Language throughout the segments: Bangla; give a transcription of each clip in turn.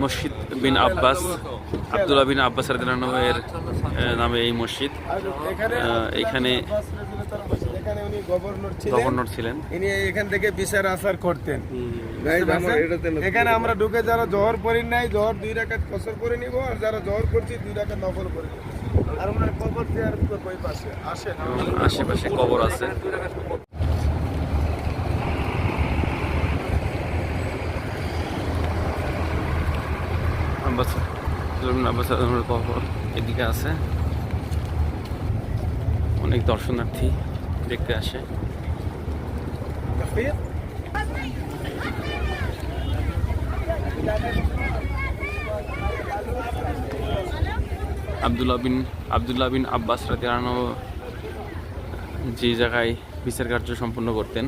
মসজিদ বিন আব্বাস আবদুল্লাহ বিন আব্বাস রাদিয়াল্লাহু এর নামে এই মসজিদ। এখানে গভর্নর ছিলেন। গভর্নর ছিলেন ইনি এখান থেকে বিচার আচার করতেন। এখানে আমরা ঢুকে যারা জহর পড়ি নাই জহর দুই রাকাত কসর করে নিব আর যারা জহর করছি দুই রাকাত নফল করে আর আমরা কবর দেওয়ার ওই আসে না আশেপাশে কবর আছে আব্বাস আব্বাস রাদিয়াল্লাহুর কবর এদিকে আছে অনেক দর্শনার্থী দেখতে আসে। আবদুল্লাহ বিন আবদুল্লাহ বিন আব্বাস রাতিয়ানো যে জায়গায় বিচার কার্য সম্পন্ন করতেন,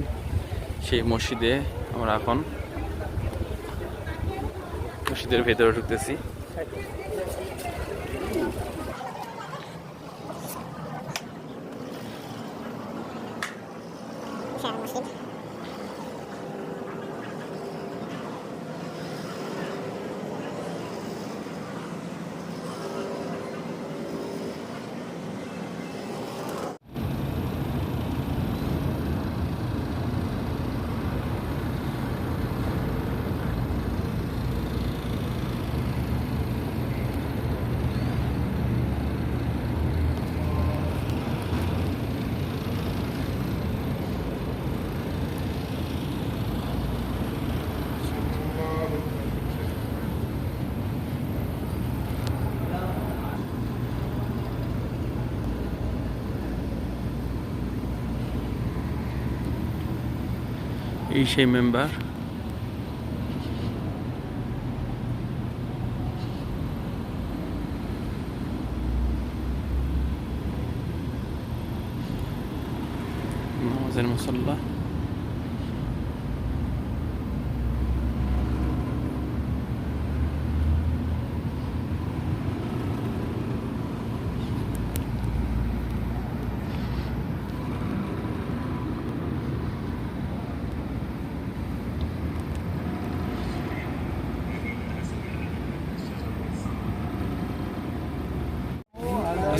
সেই মসজিদে আমরা এখন মসজিদের ভেতরে ঢুকতেছি। এই সেই মেম্বার নামাজের মুসল্লা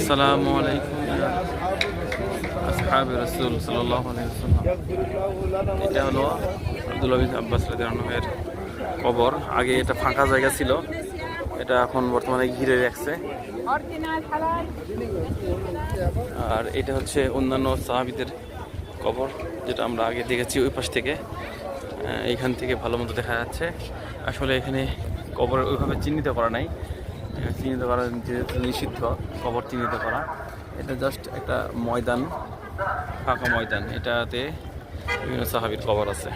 আসসালামু আলাইকুম আসহাব রসুল এটা হলো আব্দুল হাবিব আব্বাস রাদের কবর। আগে এটা ফাঁকা জায়গা ছিল, এটা এখন বর্তমানে ঘিরে রাখছে। আর এটা হচ্ছে অন্যান্য সাহাবিদের কবর, যেটা আমরা আগে দেখেছি ওই পাশ থেকে। এইখান থেকে ভালো মতো দেখা যাচ্ছে। আসলে এখানে কবর ওইভাবে চিহ্নিত করা নাই। চিহ্নিত করা নিষিদ্ধ, কবর চিহ্নিত করা। এটা জাস্ট একটা ময়দান, ফাঁকা ময়দান। এটাতে বিভিন্ন সাহাবির কবর আছে।